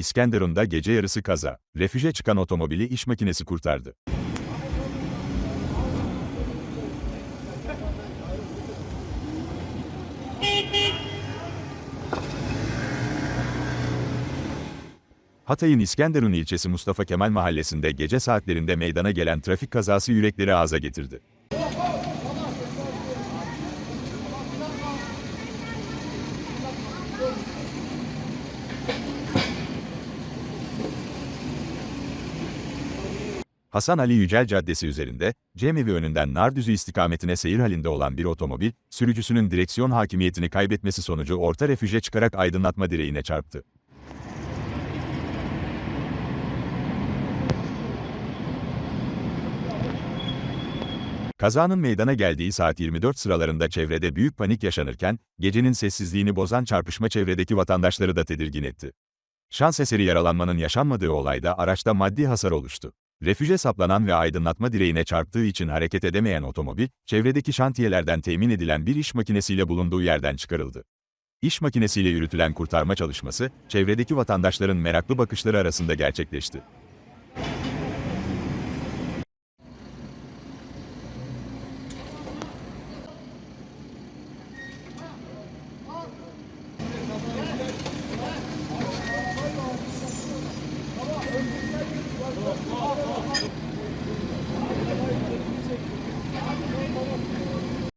İskenderun'da gece yarısı kaza. Refüje çıkan otomobili iş makinesi kurtardı. Hatay'ın İskenderun ilçesi Mustafa Kemal mahallesinde gece saatlerinde meydana gelen trafik kazası yürekleri ağza getirdi. Hasan Ali Yücel Caddesi üzerinde, Cemevi önünden Nardüzü istikametine seyir halinde olan bir otomobil, sürücüsünün direksiyon hakimiyetini kaybetmesi sonucu orta refüje çıkarak aydınlatma direğine çarptı. Kazanın meydana geldiği saat 24 sıralarında çevrede büyük panik yaşanırken, gecenin sessizliğini bozan çarpışma çevredeki vatandaşları da tedirgin etti. Şans eseri yaralanmanın yaşanmadığı olayda araçta maddi hasar oluştu. Refüje saplanan ve aydınlatma direğine çarptığı için hareket edemeyen otomobil, çevredeki şantiyelerden temin edilen bir iş makinesiyle bulunduğu yerden çıkarıldı. İş makinesiyle yürütülen kurtarma çalışması, çevredeki vatandaşların meraklı bakışları arasında gerçekleşti.